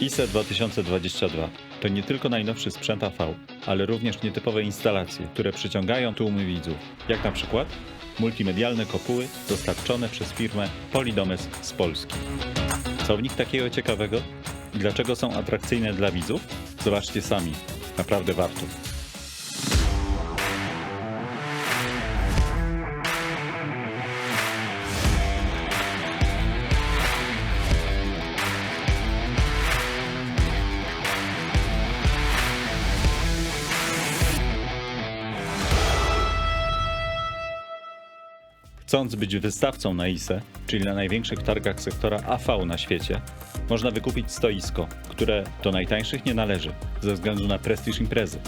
ISE 2022 to nie tylko najnowszy sprzęt AV, ale również nietypowe instalacje, które przyciągają tłumy widzów, jak na przykład multimedialne kopuły dostarczone przez firmę Polidomes z Polski. Co w nich takiego ciekawego i dlaczego są atrakcyjne dla widzów? Zobaczcie sami, naprawdę warto. Chcąc być wystawcą na ISE, czyli na największych targach sektora AV na świecie, można wykupić stoisko, które do najtańszych nie należy ze względu na prestiż imprezy.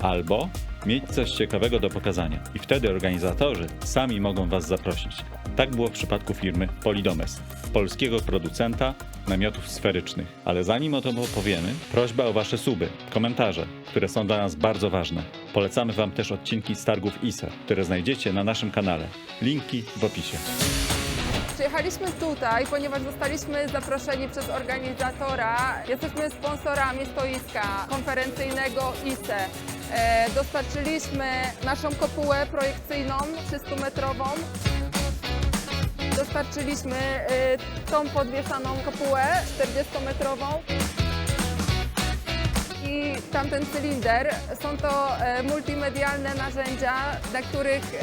Albo mieć coś ciekawego do pokazania i wtedy organizatorzy sami mogą Was zaprosić. Tak było w przypadku firmy Polidomes, polskiego producenta namiotów sferycznych. Ale zanim o tym opowiemy, prośba o Wasze suby, komentarze, które są dla nas bardzo ważne. Polecamy Wam też odcinki z targów ISE, które znajdziecie na naszym kanale. Linki w opisie. Przyjechaliśmy tutaj, ponieważ zostaliśmy zaproszeni przez organizatora. Jesteśmy sponsorami stoiska konferencyjnego ISE. Dostarczyliśmy naszą kopułę projekcyjną 300-metrową. Dostarczyliśmy e, tą podwieszaną kopułę 40-metrową i tamten cylinder. Są to e, multimedialne narzędzia, na których e,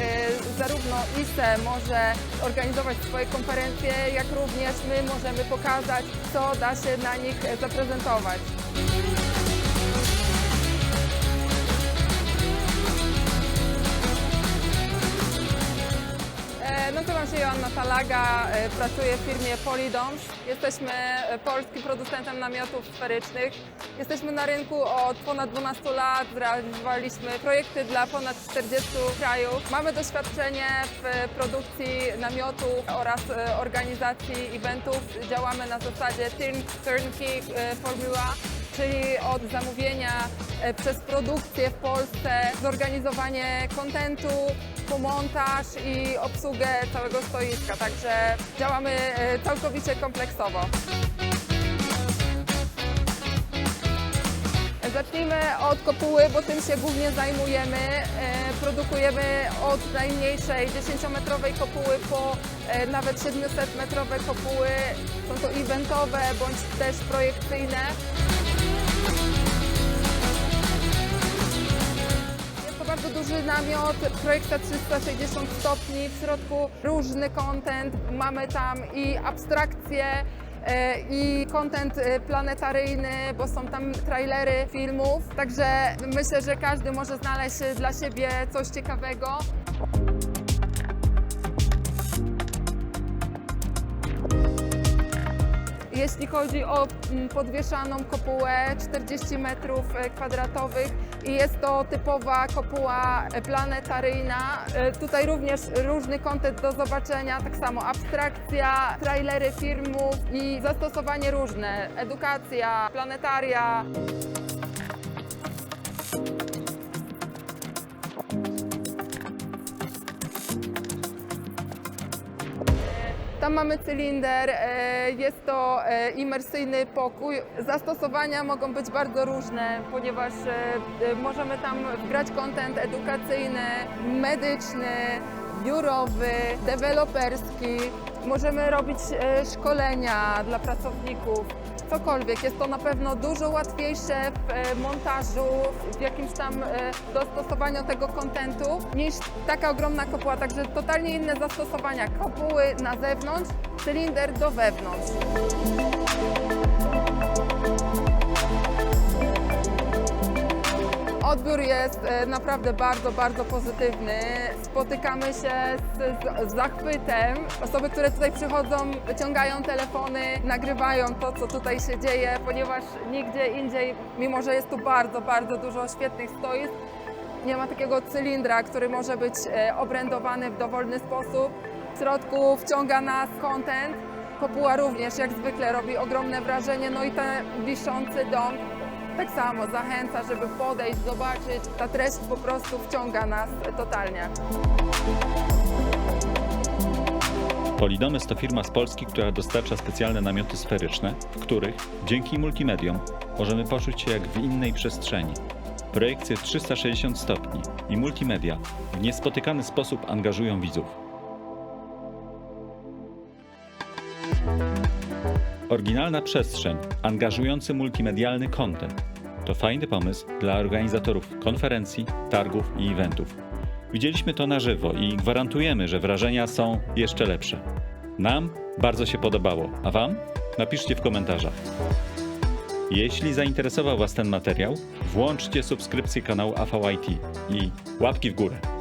zarówno ISE może organizować swoje konferencje, jak również my możemy pokazać, co da się na nich zaprezentować. Joanna Talaga, e, pracuję w firmie Polidoms. Jesteśmy e, polskim producentem namiotów sferycznych. Jesteśmy na rynku od ponad 12 lat, zrealizowaliśmy projekty dla ponad 40 krajów. Mamy doświadczenie w produkcji namiotów oraz e, organizacji eventów. Działamy na zasadzie Turn- Turnkey Formuła czyli od zamówienia e, przez produkcję w Polsce, zorganizowanie kontentu, po montaż i obsługę całego stoiska. Także działamy e, całkowicie kompleksowo. Zacznijmy od kopuły, bo tym się głównie zajmujemy. E, Produkujemy od najmniejszej 10-metrowej kopuły po nawet 700-metrowe kopuły. Są to eventowe bądź też projekcyjne. Jest to bardzo duży namiot, projekcja 360 stopni, w środku różny content. Mamy tam i abstrakcje, e, i content e, planetaryjny, bo są tam trailery filmów. Także myślę, że każdy może znaleźć dla siebie coś ciekawego. Jeśli chodzi o mm, podwieszaną kopułę 40 metrów e, kwadratowych i jest to typowa kopuła planetaryjna. E, Tutaj również różny kontent do zobaczenia, tak samo abstrakcja, trailery filmów i zastosowanie różne, edukacja, planetaria. Tam mamy cylinder, e, jest to e, imersyjny pokój. Zastosowania mogą być bardzo różne, ponieważ e, możemy tam wgrać kontent edukacyjny, medyczny, biurowy, deweloperski. Możemy robić szkolenia dla pracowników. Cokolwiek. Jest to na pewno dużo łatwiejsze w e, montażu, w jakimś tam e, dostosowaniu tego kontentu niż taka ogromna kopuła. Także totalnie inne zastosowania. Kopuły na zewnątrz, cylinder do wewnątrz. Odbiór jest e, naprawdę bardzo, bardzo pozytywny. Spotykamy się z, z zachwytem. Osoby, które tutaj przychodzą, wyciągają telefony, nagrywają to, co tutaj się dzieje, ponieważ nigdzie indziej, mimo że jest tu bardzo, bardzo dużo świetnych stoisk, nie ma takiego cylindra, który może być e, obrędowany w dowolny sposób. W środku wciąga nas content. Kopuła również, jak zwykle, robi ogromne wrażenie. No i ten wiszący dom tak samo zachęca, żeby podejść, zobaczyć. Ta treść po prostu wciąga nas totalnie. Polidomys to firma z Polski, która dostarcza specjalne namioty sferyczne, w których dzięki multimediom możemy poczuć się jak w innej przestrzeni. Projekcje 360 stopni i multimedia w niespotykany sposób angażują widzów. Oryginalna przestrzeń, angażujący multimedialny content to fajny pomysł dla organizatorów konferencji, targów i eventów. Widzieliśmy to na żywo i gwarantujemy, że wrażenia są jeszcze lepsze. Nam bardzo się podobało, a Wam? Napiszcie w komentarzach. Jeśli zainteresował Was ten materiał, włączcie subskrypcję kanału AVIT i łapki w górę.